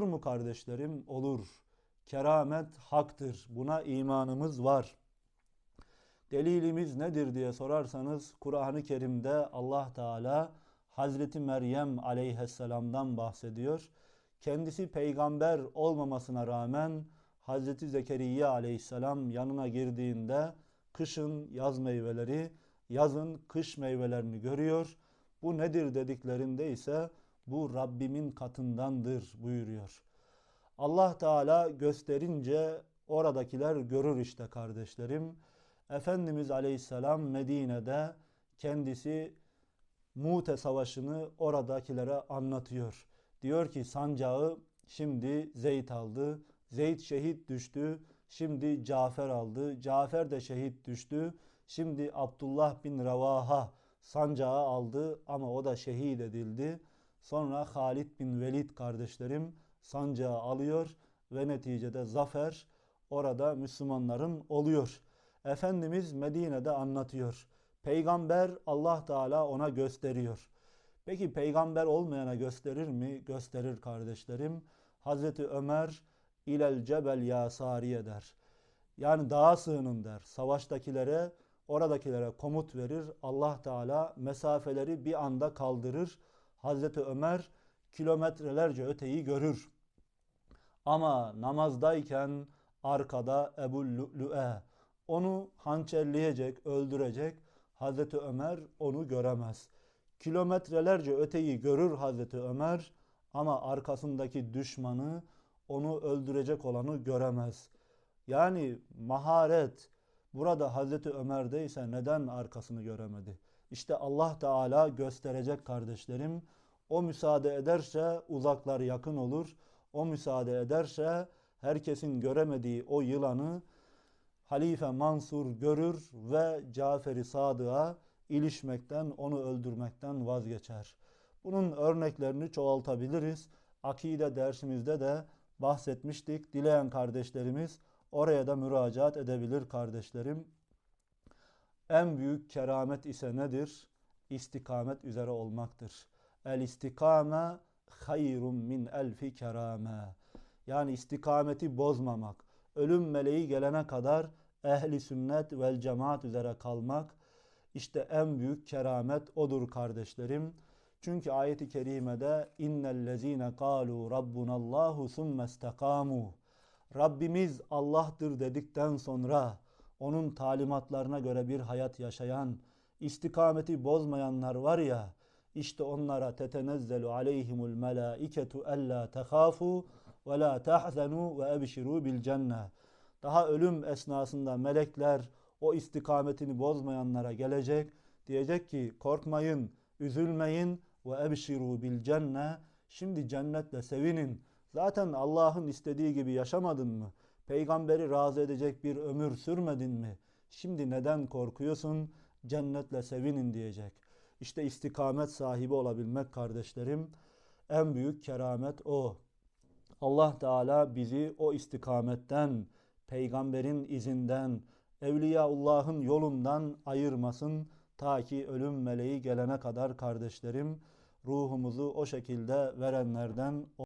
Olur mu kardeşlerim? Olur. Keramet haktır. Buna imanımız var. Delilimiz nedir diye sorarsanız Kur'an-ı Kerim'de Allah Teala Hazreti Meryem aleyhisselamdan bahsediyor. Kendisi peygamber olmamasına rağmen Hazreti Zekeriya aleyhisselam yanına girdiğinde kışın yaz meyveleri, yazın kış meyvelerini görüyor. Bu nedir dediklerinde ise bu Rabbimin katındandır buyuruyor. Allah Teala gösterince oradakiler görür işte kardeşlerim. Efendimiz Aleyhisselam Medine'de kendisi Mute Savaşı'nı oradakilere anlatıyor. Diyor ki sancağı şimdi Zeyd aldı. Zeyd şehit düştü. Şimdi Cafer aldı. Cafer de şehit düştü. Şimdi Abdullah bin Ravaha sancağı aldı ama o da şehit edildi. Sonra Halid bin Velid kardeşlerim sancağı alıyor ve neticede zafer orada Müslümanların oluyor. Efendimiz Medine'de anlatıyor. Peygamber Allah Teala ona gösteriyor. Peki peygamber olmayana gösterir mi? Gösterir kardeşlerim. Hazreti Ömer ilel cebel ya sariye der. Yani dağa sığının der. Savaştakilere, oradakilere komut verir. Allah Teala mesafeleri bir anda kaldırır. Hazreti Ömer kilometrelerce öteyi görür. Ama namazdayken arkada Ebu Lü'e onu hançerleyecek, öldürecek. Hazreti Ömer onu göremez. Kilometrelerce öteyi görür Hazreti Ömer ama arkasındaki düşmanı onu öldürecek olanı göremez. Yani maharet burada Hazreti Ömer'de ise neden arkasını göremedi? İşte Allah Teala gösterecek kardeşlerim. O müsaade ederse uzaklar yakın olur. O müsaade ederse herkesin göremediği o yılanı Halife Mansur görür ve Cafer-i Sadık'a ilişmekten, onu öldürmekten vazgeçer. Bunun örneklerini çoğaltabiliriz. Akide dersimizde de bahsetmiştik. Dileyen kardeşlerimiz oraya da müracaat edebilir kardeşlerim. En büyük keramet ise nedir? İstikamet üzere olmaktır. El istikame hayrun min elfi kerame. Yani istikameti bozmamak. Ölüm meleği gelene kadar ehli sünnet vel cemaat üzere kalmak işte en büyük keramet odur kardeşlerim. Çünkü ayeti kerimede innellezine kalu rabbunallahu summe istakamu Rabbimiz Allah'tır dedikten sonra onun talimatlarına göre bir hayat yaşayan, istikameti bozmayanlar var ya, işte onlara tetenezzelu aleyhimul melaiketu ella tehafu ve la tahzenu ve ebşiru bil cenne. Daha ölüm esnasında melekler o istikametini bozmayanlara gelecek. Diyecek ki korkmayın, üzülmeyin ve ebşiru bil cenne. Şimdi cennetle sevinin. Zaten Allah'ın istediği gibi yaşamadın mı? Peygamberi razı edecek bir ömür sürmedin mi? Şimdi neden korkuyorsun? Cennetle sevinin diyecek. İşte istikamet sahibi olabilmek kardeşlerim en büyük keramet o. Allah Teala bizi o istikametten, peygamberin izinden, Evliyaullah'ın yolundan ayırmasın ta ki ölüm meleği gelene kadar kardeşlerim ruhumuzu o şekilde verenlerden